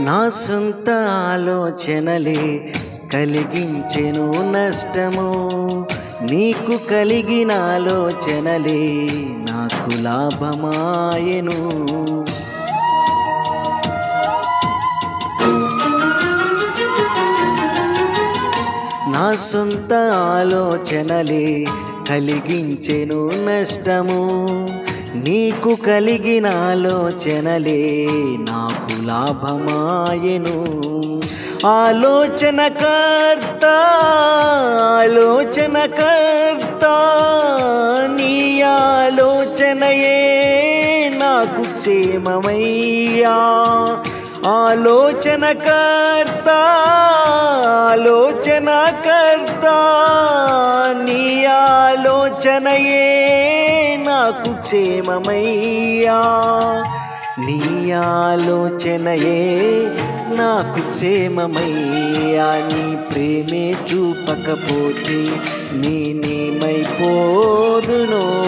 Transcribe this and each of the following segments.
నా సొంత ఆలోచనలే కలిగించెను నష్టము. నీకు కలిగిన ఆలోచనలే నాకు లాభమాయెను. నా సొంత ఆలోచనలే కలిగించెను నష్టము. నీకు కలిగిన ఆలోచనలే నాకు లాభమాయెను. ఆలోచనకర్త ఆలోచనకర్త నీ ఆలోచనయే నాకు క్షేమమయ్యా. ఆలోచనకర్త ఆలోచనకర్త నీ ఆలోచనయే నాకు క్షేమమయ్యా. నీ ఆలోచనయే నాకు క్షేమమయ్యా. నీ ప్రేమే చూపకపోతే నేనేమైపోదునో.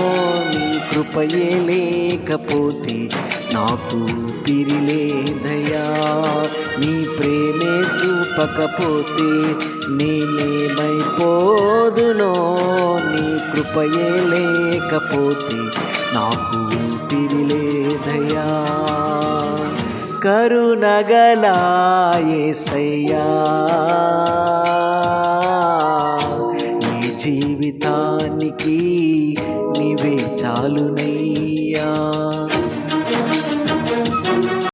నీ కృపయే లేకపోతే నాకు పిరిలేదయా నీ ప్రేమే చూపకపోతే నేనేమైపోదునో. కృపయే లేకపోతే నాకు పిరిలేదయా కరుణగలాయేసయ్యా. ఈ జీవితానికి నీవే చాలునయ్యా.